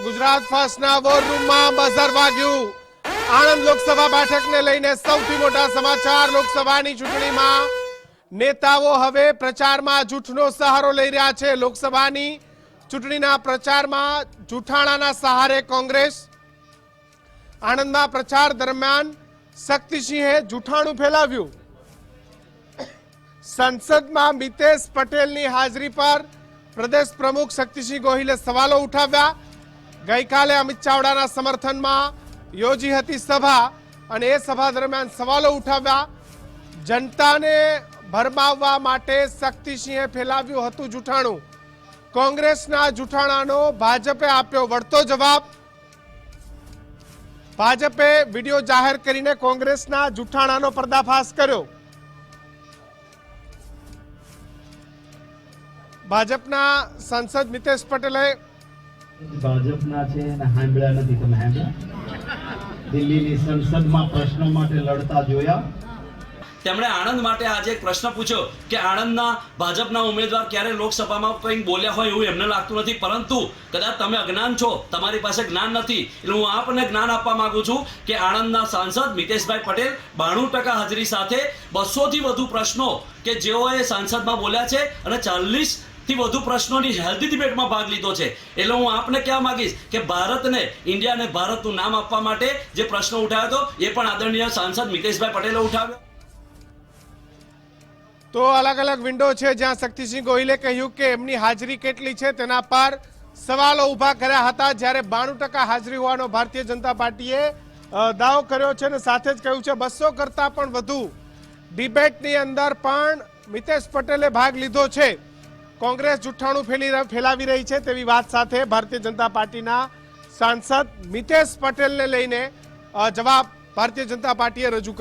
ગુજરાત ફર્સ્ટના વોર રૂમમાં બઝર વાગ્યું. આણંદ લોકસભા બેઠકને લઈને સૌથી મોટા સમાચાર લોકસભાની ચૂંટણીમાં. નેતાઓ હવે પ્રચારમાં જૂઠનો સહારો લઈ રહ્યા છે. લોકસભાની ચૂંટણીના પ્રચારમાં જૂઠાણાના સહારે કોંગ્રેસ. આણંદમાં પ્રચાર દરમિયાન શક્તિસિંહે જૂઠાણું ફેલાવ્યું. સંસદમાં મિતેશ પટેલની હાજરી પર પ્રદેશ પ્રમુખ શક્તિસિંહ ગોહિલે સવાલો ઉઠાવ્યા. ગઈકાલે અમિત ચાવડાના સમર્થનમાં યોજી હતી સભા અને એ સભા દરમિયાન સવાલો ઉઠાવ્યા. જનતાને ભરમાવવા માટે શક્તિસિંહે ફેલાવ્યું હતું જૂઠાણું. કોંગ્રેસના જૂઠાણાનો ભાજપે આપ્યો વળતો જવાબ. ભાજપે વીડિયો જાહેર કરીને કોંગ્રેસના જૂઠાણાનો પર્દાફાશ કર્યો. ભાજપના સાંસદ મિતેશ પટેલે ભાજપના છે અને સાંભળ્યા નથી, તમે સાંભળ્યા દિલ્હીની સંસદમાં પ્રશ્નો માટે લડતા જોયા? તેમણે આણંદ માટે આજે એક પ્રશ્ન પૂછ્યો કે આણંદના ભાજપના ઉમેદવાર ક્યારે લોકસભામાં કંઈક બોલ્યા હોય એવું એમને લાગતું નથી, પરંતુ કદાચ તમે અજ્ઞાન છો, તમારી પાસે જ્ઞાન નથી, એટલે હું આપને જ્ઞાન આપવા માંગુ છું કે આણંદના સાંસદ મિતેશભાઈ પટેલ બાણું ટકા હાજરી સાથે બસોથી વધુ પ્રશ્નો કે જેઓએ સાંસદમાં બોલ્યા છે અને ચાલીસ થી વધુ પ્રશ્નોની હેલ્ધી ડિબેટમાં ભાગ લીધો છે. એટલે હું આપને કહેવા માંગીશ કે ભારતને, ઇન્ડિયાને ભારતનું નામ આપવા માટે જે પ્રશ્ન ઉઠાવ્યો હતો, એ પણ આદરણીય સાંસદ મિતેશભાઈ પટેલે ઉઠાવ્યો. તો અલગ અલગ વિન્ડો છે જ્યાં શક્તિસિંહ ગોહિલે કહ્યું કે એમની હાજરી કેટલી છે તેના પર સવાલો ઊભા કર્યા હતા જ્યારે બાણું ટકા હાજરી હોવાનો ભારતીય જનતા પાર્ટીએ દાવો કર્યો છે અને સાથે જ કહ્યું છે બસો કરતા પણ વધુ ડિબેટની અંદર પણ મિતેશ પટેલે ભાગ લીધો છે. કોંગ્રેસ જુઠ્ઠાણું ફેલી ફેલાવી રહી છે તેવી વાત સાથે ભારતીય જનતા પાર્ટીના સાંસદ મિતેશ પટેલને લઈને જવાબ ભારતીય જનતા પાર્ટીએ રજૂ કર્યો.